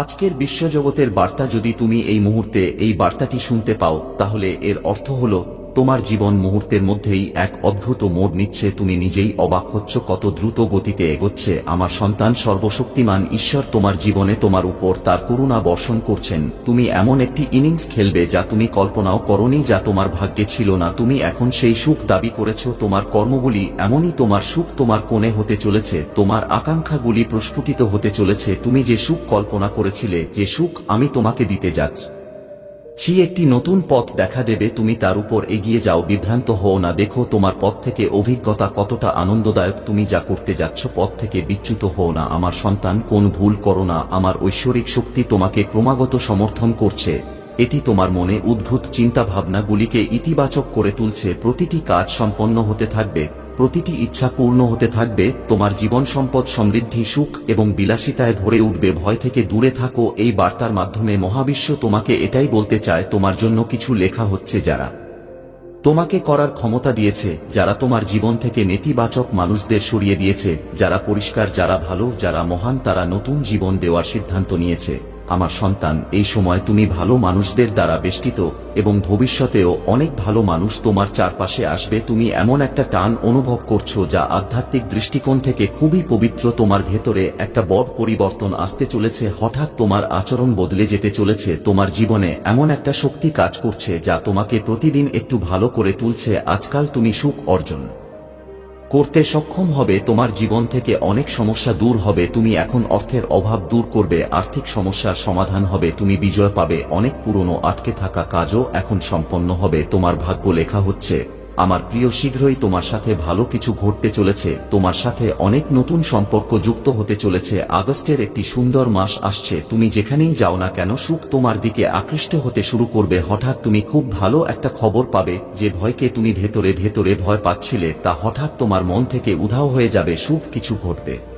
আজকের বিশ্বজগতের বার্তা যদি তুমি এই মুহূর্তে এই বার্তাটি শুনতে পাও, তাহলে এর অর্থ হল তোমার জীবন মুহূর্তের মধ্যেই এক অদ্ভুত মোড় নিচ্ছে, তুমি নিজেই অবাক হচ্ছ কত দ্রুত গতিতে এগোচ্ছে। আমার সন্তান সর্বশক্তিমান, ঈশ্বর তোমার জীবনে তোমার উপর তার করুণা বর্ষণ করছেন। তুমি এমন একটি ইনিংস খেলবে যা তুমি কল্পনাও করনি, যা তোমার ভাগ্যে ছিল না। তুমি এখন সেই সুখ দাবি করেছ, তোমার কর্মগুলি এমনই তোমার সুখ তোমার কোণে হতে চলেছে, তোমার আকাঙ্ক্ষাগুলি প্রস্ফুটিত হতে চলেছে। তুমি যে সুখ কল্পনা করেছিলে, যে সুখ আমি তোমাকে দিতে যাচ্ছি। ছি একটি নতুন পথ দেখা দেবে, তুমি তার উপর এগিয়ে যাও, বিভ্রান্ত হও না, দেখো তোমার পথ থেকে অভিজ্ঞতা কতটা আনন্দদায়ক, তুমি যা করতে যাচ্ছ পথ থেকে বিচ্যুত হও না, আমার সন্তান, কোন ভুল করো না, আমার ঐশ্বরিক শক্তি তোমাকে ক্রমাগত সমর্থন করছে, এটি তোমার মনে উদ্ভূত চিন্তা ভাবনাগুলিকে ইতিবাচক করে তুলছে, প্রতিটি কাজ সম্পন্ন হতে থাকবে। প্রতিটি ইচ্ছা পূর্ণ হতে থাকবে, তোমার জীবন সম্পদ সমৃদ্ধি, সুখ এবং বিলাসিতায় ভরে উঠবে, ভয় থেকে দূরে থাকো, এই বার্তার মাধ্যমে মহাবিশ্ব তোমাকে এটাই বলতে চায়, তোমার জন্য কিছু লেখা হচ্ছে যারা তোমাকে করার ক্ষমতা দিয়েছে, যারা তোমার জীবন থেকে নেতিবাচক মানুষদের সরিয়ে দিয়েছে, যারা পরিষ্কার, যারা ভালো, যারা মহান, তারা নতুন জীবন দেওয়ার সিদ্ধান্ত নিয়েছে। আমার সন্তান, এই সময় তুমি ভালো মানুষদের দ্বারা বেষ্টিত এবং ভবিষ্যতেও অনেক ভালো মানুষ তোমার চারপাশে আসবে। তুমি এমন একটা টান অনুভব করছ যা আধ্যাত্মিক দৃষ্টিকোণ থেকে খুবই পবিত্র। তোমার ভেতরে একটা বড় পরিবর্তন আসতে চলেছে। হঠাৎ তোমার আচরণ বদলে যেতে চলেছে। তোমার জীবনে এমন একটা শক্তি কাজ করছে যা তোমাকে প্রতিদিন একটু ভালো করে তুলছে। আজকাল তুমি সুখ অর্জন। করতে সক্ষম হবে, তোমার জীবন থেকে অনেক সমস্যা দূর হবে, তুমি এখন অর্থের অভাব দূর করবে, আর্থিক সমস্যার সমাধান হবে, তুমি বিজয় পাবে, অনেক পুরনো আটকে থাকা কাজও এখন সম্পন্ন হবে, তোমার ভাগ্য লেখা হচ্ছে। আমার প্রিয় শীঘ্রই তোমার সাথে ভালো কিছু ঘটতে চলেছে। তোমার সাথে অনেক নতুন সম্পর্ক যুক্ত হতে চলেছে। আগস্টের একটি সুন্দর মাস আসছে। তুমি যেখানেই যাও না কেন সুখ তোমার দিকে আকৃষ্ট হতে শুরু করবে। হঠাৎ তুমি খুব ভালো একটা খবর পাবে, যে ভয়কে তুমি ভেতরে ভেতরে ভয় পাচ্ছিলে, তা হঠাৎ তোমার মন থেকে উধাও হয়ে যাবে। সুখ কিছু ঘটবে।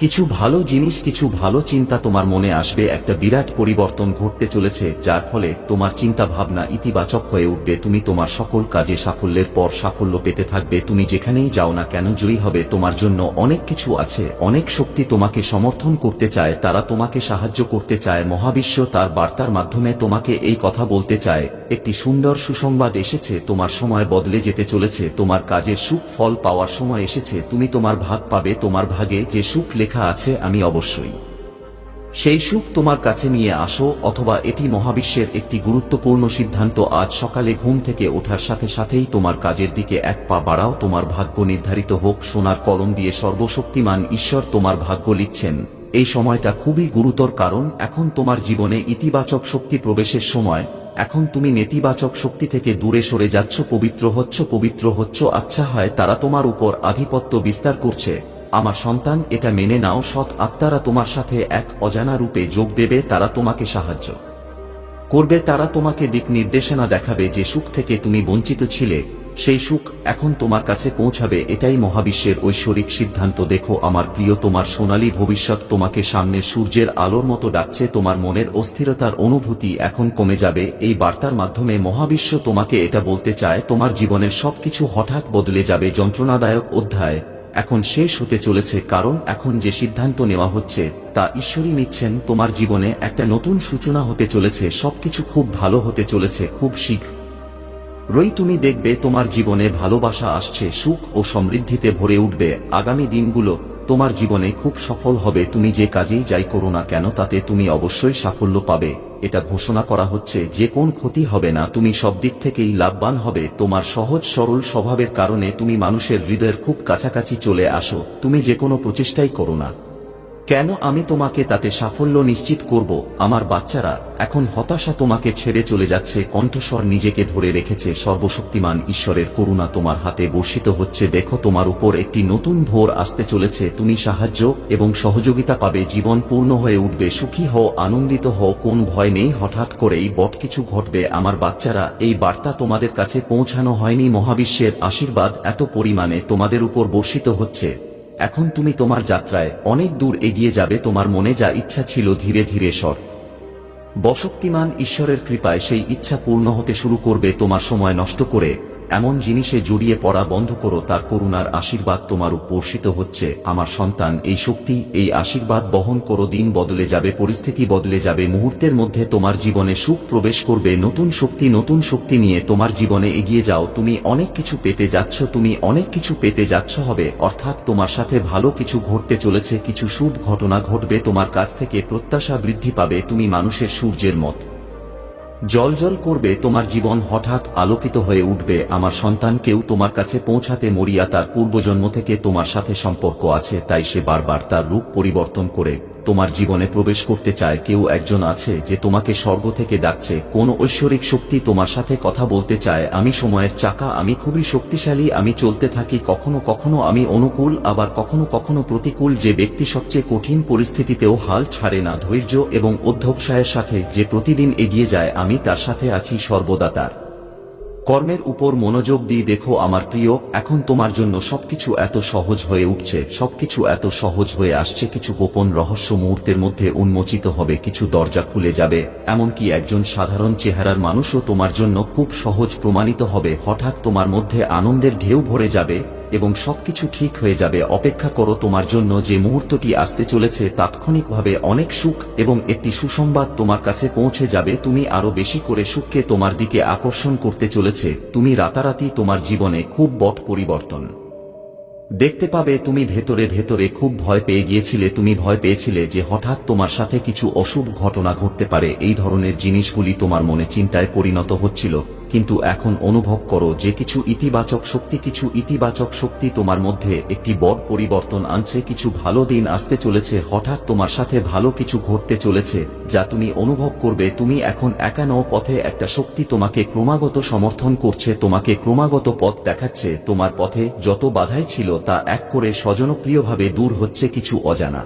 কিছু ভালো জিনিস, কিছু ভালো চিন্তা তোমার মনে আসবে। একটা বিরাট পরিবর্তন ঘটতে চলেছে, যার ফলে তোমার চিন্তা ভাবনা ইতিবাচক হয়ে উঠবে। তুমি তোমার সকল কাজে সাফল্যের পর সাফল্য পেতে থাকবে। তুমি যেখানেই যাও না কেন জয়ী হবে। তোমার জন্য অনেক কিছু আছে। অনেক শক্তি তোমাকে সমর্থন করতে চায়। তারা তোমাকে সাহায্য করতে চায়। মহাবিশ্ব তার বার্তার মাধ্যমে তোমাকে এই কথা বলতে চায়। একটি সুন্দর সুসংবাদ এসেছে, তোমার সময় বদলে যেতে চলেছে। তোমার কাজের সুখ ফল পাওয়ার সময় এসেছে। তুমি তোমার ভাগ পাবে। তোমার ভাগে যে সুখ লেখা আছে, আমি অবশ্যই। সেই সুখ তোমার কাছে নিয়ে আসো, অথবা এটি মহাবিশ্বের একটি গুরুত্বপূর্ণ সিদ্ধান্ত। আজ সকালে ঘুম থেকে ওঠার সাথে সাথেই তোমার কাজের দিকে এক পা বাড়াও, তোমার ভাগ্য নির্ধারিত হোক, সোনার কলম দিয়ে সর্বশক্তিমান ঈশ্বর তোমার ভাগ্য লিখছেন। এই সময়টা খুবই গুরুতর কারণ, এখন তোমার জীবনে ইতিবাচক শক্তি প্রবেশের সময়। এখন তুমি নেতিবাচক শক্তি থেকে দূরে সরে যাচ্ছ, পবিত্র হচ্ছ পবিত্র হচ্ছ আচ্ছা হয়, তারা তোমার উপর আধিপত্য বিস্তার করছে। আমার সন্তান, এটা মেনে নাও, সৎ আত্মারা তোমার সাথে এক অজানা রূপে যোগ দেবে, তারা তোমাকে সাহায্য করবে, তারা তোমাকে দিক নির্দেশনা দেখাবে, যে সুখ থেকে তুমি বঞ্চিত ছিলে, সেই সুখ এখন তোমার কাছে পৌঁছাবে, এটাই মহাবিশ্বের ঐশ্বরিক সিদ্ধান্ত। দেখো, আমার প্রিয়, তোমার সোনালী ভবিষ্যৎ তোমাকে সামনে সূর্যের আলোর মতো ডাকছে, তোমার মনের অস্থিরতার অনুভূতি এখন কমে যাবে। এই বার্তার মাধ্যমে মহাবিশ্ব তোমাকে এটা বলতে চায়, তোমার জীবনের সবকিছু হঠাৎ বদলে যাবে, যন্ত্রণাদায়ক অধ্যায়। এখন শেষ হতে চলেছে কারণ এখন যে সিদ্ধান্ত নেওয়া হচ্ছে, তা ঈশ্বরই নিচ্ছেন, তোমার জীবনে একটা নতুন সূচনা হতে চলেছে, সবকিছু খুব ভালো হতে চলেছে, খুব শীঘ্র রই তুমি দেখবে তোমার জীবনে ভালোবাসা আসছে, সুখ ও সমৃদ্ধিতে ভরে উঠবে, আগামী দিনগুলো তোমার জীবনে খুব সফল হবে, তুমি যে কাজেই যাই করো না কেন তাতে তুমি অবশ্যই সাফল্য পাবে। এটা ঘোষণা করা হচ্ছে যে কোন ক্ষতি হবে না, তুমি সব দিক থেকেই লাভবান হবে। তোমার সহজ সরল স্বভাবের কারণে তুমি মানুষের হৃদয়ের খুব কাছাকাছি চলে আসো। তুমি যে কোনো প্রচেষ্টাই করো না। কেন আমি তোমাকে তাতে সাফল্য নিশ্চিত করব? আমার বাচ্চারা এখন হতাশা তোমাকে ছেড়ে চলে যাচ্ছে, কণ্ঠস্বর নিজেকে ধরে রেখেছে, সর্বশক্তিমান ঈশ্বরের করুণা তোমার হাতে বর্ষিত হচ্ছে, দেখো তোমার উপর একটি নতুন ভোর আসতে চলেছে, তুমি সাহায্য এবং সহযোগিতা পাবে, জীবন পূর্ণ হয়ে উঠবে, সুখী হও, আনন্দিত হও, কোন ভয় নেই, হঠাৎ করেই বট কিছু ঘটবে, আমার বাচ্চারা, এই বার্তা তোমাদের কাছে পৌঁছানো হয়নি, মহাবিশ্বের আশীর্বাদ এত পরিমাণে তোমাদের উপর বর্ষিত হচ্ছে। এখন তুমি তোমার যাত্রায় অনেক দূর এগিয়ে যাবে, তোমার মনে যা ইচ্ছা ছিল ধীরে ধীরে সর। বসক্তিমান ঈশ্বরের কৃপায় সেই ইচ্ছা পূর্ণ হতে শুরু করবে, তোমার সময় নষ্ট করে এমন জিনিসে জড়িয়ে পড়া বন্ধ করো, তার করুণার আশীর্বাদ তোমার উপর্ষিত হচ্ছে। আমার সন্তান, এই শক্তি, এই আশীর্বাদ বহন করো, দিন বদলে যাবে, পরিস্থিতি বদলে যাবে, মুহূর্তের মধ্যে তোমার জীবনে সুখ প্রবেশ করবে, নতুন শক্তি নতুন শক্তি নিয়ে তোমার জীবনে এগিয়ে যাও। তুমি অনেক কিছু পেতে যাচ্ছ, তুমি অনেক কিছু পেতে যাচ্ছ হবে, অর্থাৎ তোমার সাথে ভালো কিছু ঘটতে চলেছে, কিছু শুভ ঘটনা ঘটবে, তোমার কাছ থেকে প্রত্যাশা বৃদ্ধি পাবে, তুমি মানুষের সূর্যের মত। জল জল করবে তোমার জীবন, হঠাৎ আলোকিত হয়ে উঠবে আমার সন্তান, কেউ তোমার কাছে পৌঁছাতে মরিয়া তার পূর্বজন্ম থেকে তোমার সাথে সম্পর্ক আছে, তাই সে বারবার তার রূপ পরিবর্তন করে তোমার জীবনে প্রবেশ করতে চায় কেউ একজন আছে যে তোমাকে স্বর্গ থেকে ডাকছে। কোন ঐশ্বরিক শক্তি তোমার সাথে কথা বলতে চায়, আমি সময়ের চাকা, আমি খুবই শক্তিশালী, আমি চলতে থাকি, কখনো কখনো আমি অনুকূল, আবার কখনো কখনো প্রতিকূল, যে ব্যক্তি সবচেয়ে কঠিন পরিস্থিতিতেও হাল ছাড়ে না, ধৈর্য এবং অধ্যবসায়ের সাথে যে প্রতিদিন এগিয়ে যায়, আমি তার সাথে আছি সর্বদা তার। কর্মের উপর মনোযোগ দিয়ে দেখো আমার প্রিয়, এখন তোমার জন্য সবকিছু এত সহজ হয়ে উঠছে, সবকিছু এত সহজ হয়ে আসছে, কিছু গোপন রহস্য মুহূর্তের মধ্যে উন্মোচিত হবে, কিছু দরজা খুলে যাবে, এমনকি একজন সাধারণ চেহারার মানুষও তোমার জন্য খুব সহজ প্রমাণিত হবে, হঠাৎ তোমার মধ্যে আনন্দের ঢেউ ভরে যাবে এবং সবকিছু ঠিক হয়ে যাবে, অপেক্ষা করো তোমার জন্য যে মুহূর্তটি আসতে চলেছে তাৎক্ষণিকভাবে অনেক সুখ এবং একটি সুসংবাদ তোমার কাছে পৌঁছে যাবে, তুমি আরও বেশি করে সুখকে তোমার দিকে আকর্ষণ করতে চলেছে, তুমি রাতারাতি তোমার জীবনে খুব বট পরিবর্তন। দেখতে পাবে তুমি ভেতরে ভেতরে খুব ভয় পেয়ে গিয়েছিলে, তুমি ভয় পেয়েছিলে যে হঠাৎ তোমার সাথে কিছু অশুভ ঘটনা ঘটতে পারে, এই ধরনের জিনিসগুলি তোমার মনে চিন্তায় পরিণত হচ্ছিল। কিন্তু এখন অনুভব করো যে কিছু ইতিবাচক শক্তি, কিছু ইতিবাচক শক্তি তোমার মধ্যে একটি বড় পরিবর্তন আনছে, কিছু ভালো দিন আসতে চলেছে, হঠাৎ তোমার সাথে ভালো কিছু ঘটতে চলেছে যা তুমি অনুভব করবে, তুমি এখন একানো পথে একটা শক্তি তোমাকে ক্রমাগত সমর্থন করছে, তোমাকে ক্রমাগত পথ দেখাচ্ছে, তোমার পথে যত বাধাই ছিল তা এক করে স্বজনপ্রিয়ভাবে দূর হচ্ছে কিছু অজানা।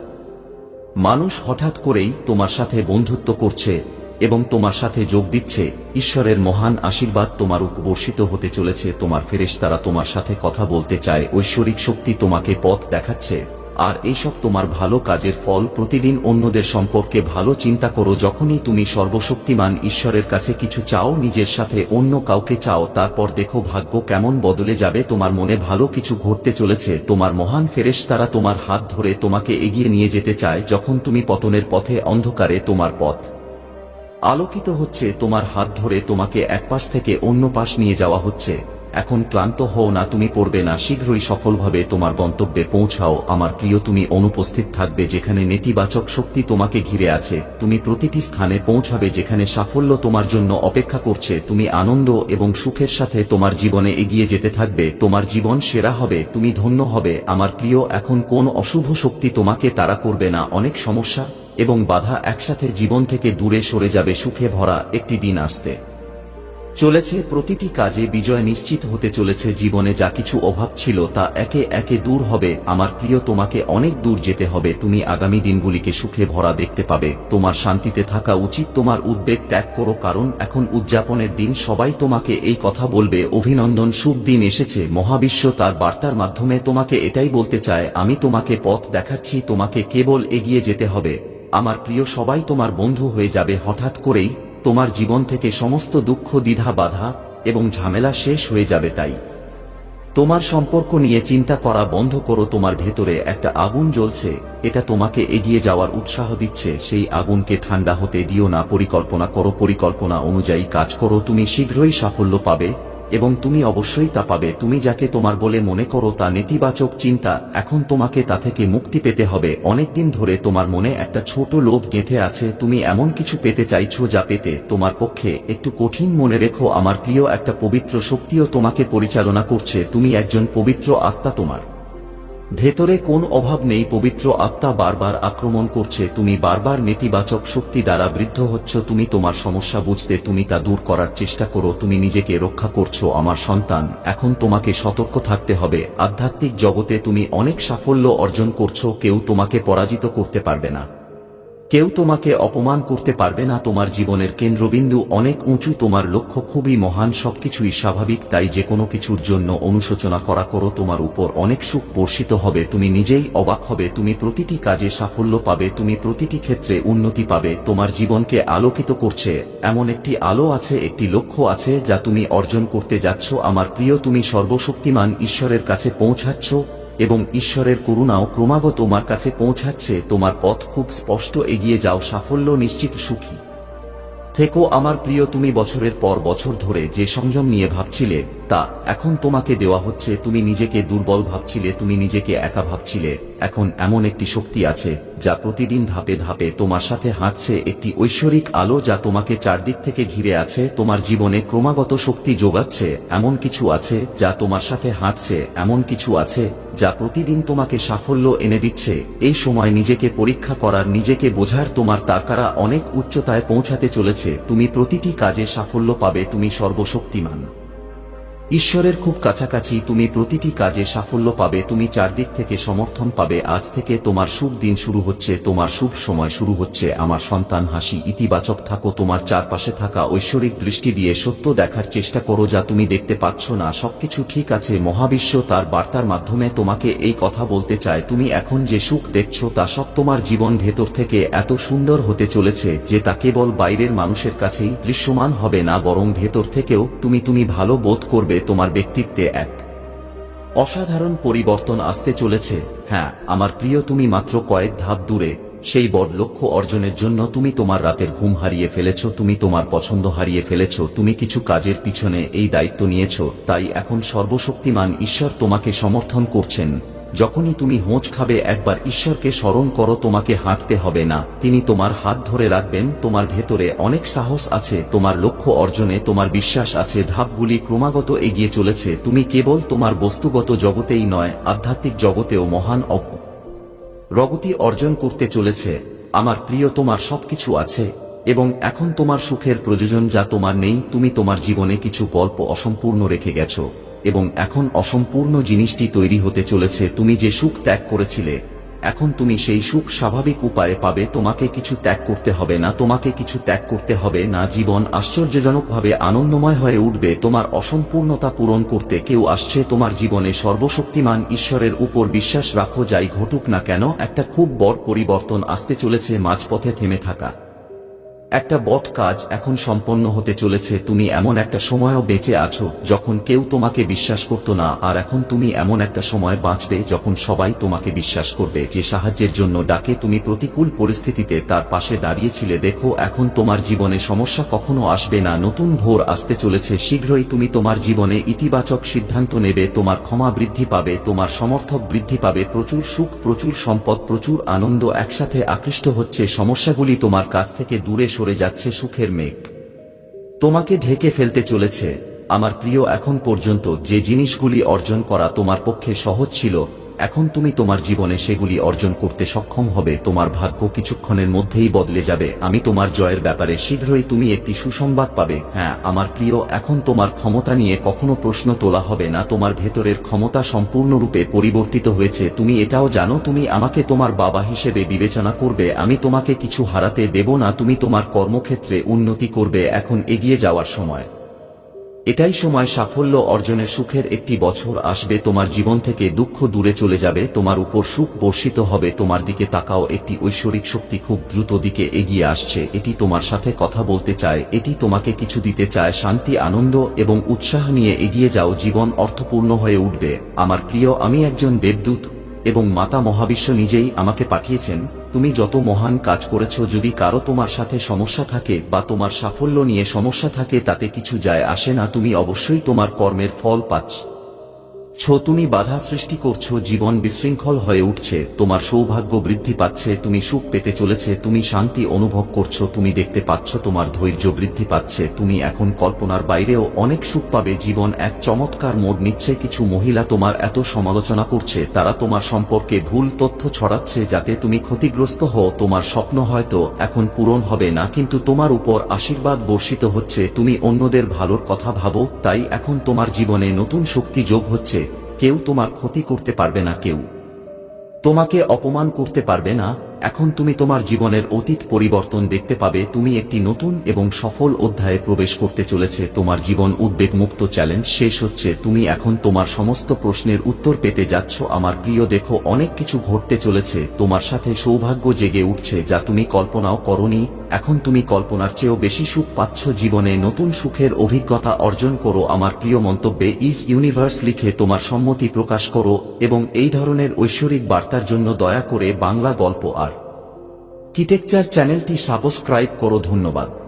মানুষ হঠাৎ করেই তোমার সাথে বন্ধুত্ব করছে এবং তোমার সাথে যোগ দিচ্ছে, ঈশ্বরের মহান আশীর্বাদ তোমার উপবর্ষিত হতে চলেছে, তোমার ফেরেশতারা তোমার সাথে কথা বলতে চায়, ঐশ্বরিক শক্তি তোমাকে পথ দেখাচ্ছে। আর এইসব তোমার ভালো কাজের ফল, প্রতিদিন অন্যদের সম্পর্কে ভালো চিন্তা করো, যখনই তুমি সর্বশক্তিমান ঈশ্বরের কাছে কিছু চাও, নিজের সাথে অন্য কাউকে চাও, তারপর দেখো ভাগ্য কেমন বদলে যাবে, তোমার মনে ভালো কিছু ঘটতে চলেছে, তোমার মহান ফেরেশতারা তোমার হাত ধরে তোমাকে এগিয়ে নিয়ে যেতে চায়, যখন তুমি পতনের পথে অন্ধকারে তোমার পথ আলোকিত হচ্ছে, তোমার হাত ধরে তোমাকে এক পাশ থেকে অন্য পাশ নিয়ে যাওয়া হচ্ছে। এখন ক্লান্ত হও না, তুমি পড়বে না, শীঘ্রই সফলভাবে তোমার গন্তব্যে পৌঁছাও। আমার প্রিয়, তুমি অনুপস্থিত থাকবে যেখানে নেতিবাচক শক্তি তোমাকে ঘিরে আছে। তুমি প্রতিটি স্থানে পৌঁছাবে যেখানে সাফল্য তোমার জন্য অপেক্ষা করছে। তুমি আনন্দ এবং সুখের সাথে তোমার জীবনে এগিয়ে যেতে থাকবে। তোমার জীবন সেরা হবে, তুমি ধন্য হবে। আমার প্রিয়, এখন কোন অশুভ শক্তি তোমাকে তাড়া করবে না। অনেক সমস্যা এবং বাধা একসাথে জীবন থেকে দূরে সরে যাবে সুখে ভরা একটি দিন আসতে। চলেছে প্রতিটি কাজে বিজয় নিশ্চিত হতে চলেছে জীবনে যা কিছু অভাব ছিল তা একে একে দূর হবে। আমার প্রিয়, তোমাকে অনেক দূর যেতে হবে। তুমি আগামী দিনগুলিকে সুখে ভরা দেখতে পাবে। তোমার শান্তিতে থাকা উচিত, তোমার উদ্বেগ ত্যাগ করো, কারণ এখন উদযাপনের দিন সবাই তোমাকে এই কথা বলবে, অভিনন্দন, শুভ দিন এসেছে। মহাবিশ্ব তার বার্তার মাধ্যমে তোমাকে এটাই বলতে চায়, আমি তোমাকে পথ দেখাচ্ছি, তোমাকে কেবল এগিয়ে যেতে হবে। আমার প্রিয় সবাই তোমার বন্ধু হয়ে যাবে হঠাৎ করেই, তোমার জীবন থেকে সমস্ত দুঃখ, দ্বিধা, বাধা এবং ঝামেলা শেষ হয়ে যাবে তাই। তোমার সম্পর্ক নিয়ে চিন্তা করা বন্ধ করো, তোমার ভেতরে একটা আগুন জ্বলছে, এটা তোমাকে এগিয়ে যাওয়ার উৎসাহ দিচ্ছে, সেই আগুনকে ঠান্ডা হতে দিও না, পরিকল্পনা করো, পরিকল্পনা অনুযায়ী কাজ করো, তুমি শীঘ্রই সাফল্য পাবে। এবং তুমি অবশ্যই তা পাবে। তুমি যাকে তোমার বলে মনে করো তা নেতিবাচক চিন্তা, এখন তোমাকে তা থেকে মুক্তি পেতে হবে। অনেকদিন ধরে তোমার মনে একটা ছোট লোভ গেঁথে আছে। তুমি এমন কিছু পেতে চাইছো যা পেতে তোমার পক্ষে একটু কঠিন মনে রেখো। আমার প্রিয় একটা পবিত্র শক্তিও তোমাকে পরিচালনা করছে। তুমি একজন পবিত্র আত্মা তোমার। ভেতরে কোন অভাব নেই, পবিত্র আত্মা বারবার আক্রমণ করছে, তুমি বারবার নেতিবাচক শক্তি দ্বারা বৃদ্ধ হচ্ছ, তুমি তোমার সমস্যা বুঝতে, তুমি তা দূর করার চেষ্টা করো, তুমি নিজেকে রক্ষা করছ, আমার সন্তান, এখন তোমাকে সতর্ক থাকতে হবে, আধ্যাত্মিক জগতে তুমি অনেক সাফল্য অর্জন করছ, কেউ তোমাকে পরাজিত করতে পারবে না। কেউ তোমাকে অপমান করতে পারবে না, তোমার জীবনের কেন্দ্রবিন্দু অনেক উঁচু, তোমার লক্ষ্য খুবই মহান, সবকিছুই স্বাভাবিক, তাই যে কোনো কিছুর জন্য অনুশোচনা করা করো, তোমার উপর অনেক সুখ বর্ষিত হবে, তুমি নিজেই অবাক হবে, তুমি প্রতিটি কাজে সাফল্য পাবে, তুমি প্রতিটি ক্ষেত্রে উন্নতি পাবে, তোমার জীবনকে আলোকিত করছে, এমন একটি আলো আছে, একটি লক্ষ্য আছে, যা তুমি অর্জন করতে যাচ্ছ, আমার প্রিয়, তুমি সর্বশক্তিমান, ঈশ্বরের কাছে পৌঁছাচ্ছ এবং ঈশ্বরের করুণাও ক্রমাগত তোমার কাছে পৌঁছাচ্ছে, তোমার পথ খুব স্পষ্ট এগিয়ে যাও, সাফল্য নিশ্চিত সুখী। থেকো আমার প্রিয়, তুমি বছরের পর বছর ধরে যে সংযম নিয়ে ভাবছিলে তা, এখন তোমাকে দেওয়া হচ্ছে, তুমি নিজেকে দুর্বল ভাবছিলে, তুমি নিজেকে একা ভাবছিলে। এখন এমন একটি শক্তি আছে, যা প্রতিদিন ধাপে ধাপে তোমার সাথে হাঁটছে, একটি ঐশ্বরিক আলো যা তোমাকে চারদিক থেকে ঘিরে আছে, তোমার জীবনে ক্রমাগত শক্তি যোগাচ্ছে। এমন কিছু আছে, যা তোমার সাথে হাঁটছে, এমন কিছু আছে, যা প্রতিদিন তোমাকে সাফল্য এনে দিচ্ছে। এই সময় নিজেকে পরীক্ষা করার, নিজেকে বোঝার তোমার তারকারা অনেক উচ্চতায় পৌঁছাতে চলেছে। তুমি প্রতিটি কাজে সাফল্য পাবে, তুমি সর্বশক্তিমান। ঈশ্বরের খুব কাছাকাছি তুমি প্রতিটি কাজে সাফল্য পাবে, তুমি চারদিক থেকে সমর্থন পাবে, আজ থেকে তোমার শুভ দিন শুরু হচ্ছে, তোমার শুভ সময় শুরু হচ্ছে, আমার সন্তান হাসি, ইতিবাচক থাকো, তোমার চারপাশে থাকা ঐশ্বরিক দৃষ্টি দিয়ে সত্য দেখার চেষ্টা করো যা তুমি দেখতে পাচ্ছ না, সবকিছু ঠিক আছে, মহাবিশ্ব তার বার্তার মাধ্যমে তোমাকে এই কথা বলতে চায়, তুমি এখন যে সুখ দেখছ তা সব তোমার জীবন ভেতর থেকে এত সুন্দর হতে চলেছে, যে তা কেবল বাইরের মানুষের কাছেই দৃশ্যমান হবে না, বরং ভেতর থেকেও তুমি তুমি ভালো বোধ করবে। তোমার ব্যক্তিত্বে এক। অসাধারণ পরিবর্তন আসতে চলেছে। হ্যাঁ আমার প্রিয়, তুমি মাত্র কয়েক ধাপ দূরে। সেই বড় লক্ষ্য অর্জনের জন্য তুমি তোমার রাতের ঘুম হারিয়ে ফেলেছ, তুমি তোমার পছন্দ হারিয়ে ফেলেছ, তুমি কিছু কাজের পিছনে এই দায়িত্ব নিয়েছ, তাই এখন সর্বশক্তিমান ঈশ্বর তোমাকে সমর্থন করছেন। যখনই তুমি হোঁচ খাবে, একবার ঈশ্বরকে স্মরণ করো, তোমাকে হাঁটতে হবে না। তিনি তোমার হাত ধরে রাখবেন, তোমার ভেতরে অনেক সাহস আছে, তোমার লক্ষ্য অর্জনে তোমার বিশ্বাস আছে, ধাপগুলি ক্রমাগত এগিয়ে চলেছে। তুমি কেবল তোমার বস্তুগত জগতেই নয়, আধ্যাত্মিক জগতেও মহান অপ। রগতি অর্জন করতে চলেছে। আমার প্রিয়, তোমার সবকিছু আছে, এবং এখন তোমার সুখের প্রয়োজন যা তোমার নেই, তুমি তোমার জীবনে কিছু গল্প অসম্পূর্ণ রেখে গেছো। এবং এখন অসম্পূর্ণ জিনিসটি তৈরি হতে চলেছে, তুমি যে সুখ ত্যাগ করেছিলে, এখন তুমি সেই সুখ স্বাভাবিক উপায়ে পাবে, তোমাকে কিছু ত্যাগ করতে হবে না, তোমাকে কিছু ত্যাগ করতে হবে না, জীবন আশ্চর্যজনকভাবে আনন্দময় হয়ে উঠবে, তোমার অসম্পূর্ণতা পূরণ করতে কেউ আসছে, তোমার জীবনে সর্বশক্তিমান ঈশ্বরের উপর বিশ্বাস রাখো, যাই ঘটুক না কেন, একটা খুব বড় পরিবর্তন আসতে চলেছে, মাঝপথে থেমে থাকা। একটা বট কাজ এখন সম্পন্ন হতে চলেছে, তুমি এমন একটা সময়ও বেঁচে আছো যখন কেউ তোমাকে বিশ্বাস করত না, আর এখন তুমি এমন একটা সময় বাঁচবে যখন সবাই তোমাকে বিশ্বাস করবে। যে সাহায্যের জন্য ডাকে তুমি প্রতিকূল পরিস্থিতিতে তার পাশে দাঁড়িয়েছিলে, দেখো এখন তোমার জীবনে সমস্যা কখনো আসবে না, নতুন ভোর আসতে চলেছে, শীঘ্রই তুমি তোমার জীবনে ইতিবাচক সিদ্ধান্ত নেবে, তোমার ক্ষমা বৃদ্ধি পাবে, তোমার সমর্থক বৃদ্ধি পাবে, প্রচুর সুখ, প্রচুর সম্পদ, প্রচুর আনন্দ একসাথে আকৃষ্ট হচ্ছে, সমস্যাগুলি তোমার কাছ থেকে দূরে সরে যাচ্ছে সুখের মেঘ। তোমাকে ঢেকে ফেলতে চলেছে, আমার প্রিয়, এখন পর্যন্ত যে জিনিসগুলি অর্জন করা তোমার পক্ষে সহজ ছিল এখন তুমি তোমার জীবনে সেগুলি অর্জন করতে সক্ষম হবে, তোমার ভাগ্য কিছুক্ষণের মধ্যেই বদলে যাবে। আমি তোমার জয়ের ব্যাপারে শীঘ্রই তুমি একটি সুসংবাদ পাবে। হ্যাঁ আমার প্রিয়, এখন তোমার ক্ষমতা নিয়ে কখনো প্রশ্ন তোলা হবে না, তোমার ভেতরের ক্ষমতা সম্পূর্ণরূপে পরিবর্তিত হয়েছে। তুমি এটাও জানো, তুমি আমাকে তোমার বাবা হিসেবে বিবেচনা করবে, আমি তোমাকে কিছু হারাতে দেব না, তুমি তোমার কর্মক্ষেত্রে উন্নতি করবে, এখন এগিয়ে যাওয়ার সময়। এটাই সময় সাফল্য অর্জনের সুখের একটি বছর আসবে। তোমার জীবন থেকে দুঃখ দূরে চলে যাবে। তোমার উপর সুখ বর্ষিত হবে। তোমার দিকে তাকাও। একটি ঐশ্বরিক শক্তি খুব দ্রুত দিকে এগিয়ে আসছে। এটি তোমার সাথে কথা বলতে চায়। এটি তোমাকে কিছু দিতে চায়। শান্তি, আনন্দ এবং উৎসাহ নিয়ে এগিয়ে যাও। জীবন অর্থপূর্ণ হয়ে উঠবে। আমার প্রিয়, আমি একজন দেবদূত এবং মাতা মহাবিশ্ব নিজেই আমাকে পাঠিয়েছেন। তুমি যত মহান কাজ করেছ, যদি কারও তোমার সাথে সমস্যা থাকে বা তোমার সাফল্য নিয়ে সমস্যা থাকে, তাতে কিছু যায় আসে না, তুমি অবশ্যই তোমার কর্মের ফল পাচ্ছ। ছো, তুমি বাধা সৃষ্টি করছ, জীবন বিশৃঙ্খল হয়ে উঠছে, তোমার সৌভাগ্য বৃদ্ধি পাচ্ছে, তুমি সুখ পেতে চলেছে, তুমি শান্তি অনুভব করছ, তুমি দেখতে পাচ্ছ তোমার ধৈর্য বৃদ্ধি পাচ্ছে, তুমি এখন কল্পনার বাইরেও অনেক সুখ পাবে, জীবন এক চমৎকার মোড় নিচ্ছে, কিছু মহিলা তোমার এত সমালোচনা করছে, তারা তোমার সম্পর্কে ভুল তথ্য ছড়াচ্ছে যাতে তুমি ক্ষতিগ্রস্ত হও, তোমার স্বপ্ন হয়তো এখন পূরণ হবে না, কিন্তু তোমার উপর আশীর্বাদ বর্ষিত হচ্ছে, তুমি অন্যদের ভালোর কথা ভাবো, তাই এখন তোমার জীবনে নতুন শক্তি যোগ হচ্ছে কেউ তোমার ক্ষতি করতে পারবে না কেউ। তোমাকে অপমান করতে পারবে না এখন তুমি তোমার জীবনের অতীত পরিবর্তন দেখতে পাবে, তুমি একটি নতুন এবং সফল অধ্যায়ে প্রবেশ করতে চলেছে, তোমার জীবন উদ্বেগ মুক্ত চ্যালেঞ্জ শেষ হচ্ছে, তুমি এখন তোমার সমস্ত প্রশ্নের উত্তর পেতে যাচ্ছ, আমার প্রিয় দেখো, অনেক কিছু ঘটতে চলেছে, তোমার সাথে সৌভাগ্য জেগে উঠছে, যা তুমি কল্পনাও করনি, এখন তুমি কল্পনার চেয়েও বেশি সুখ পাচ্ছ, জীবনে নতুন সুখের অভিজ্ঞতা অর্জন করো, আমার প্রিয় মন্তব্যে ইজ ইউনিভার্স লিখে তোমার সম্মতি প্রকাশ করো, এবং এই ধরনের ঐশ্বরিক বার্তার জন্য দয়া করে বাংলা গল্প আর কিটেকচার চ্যানেলটি সাবস্ক্রাইব করো ধন্যবাদ।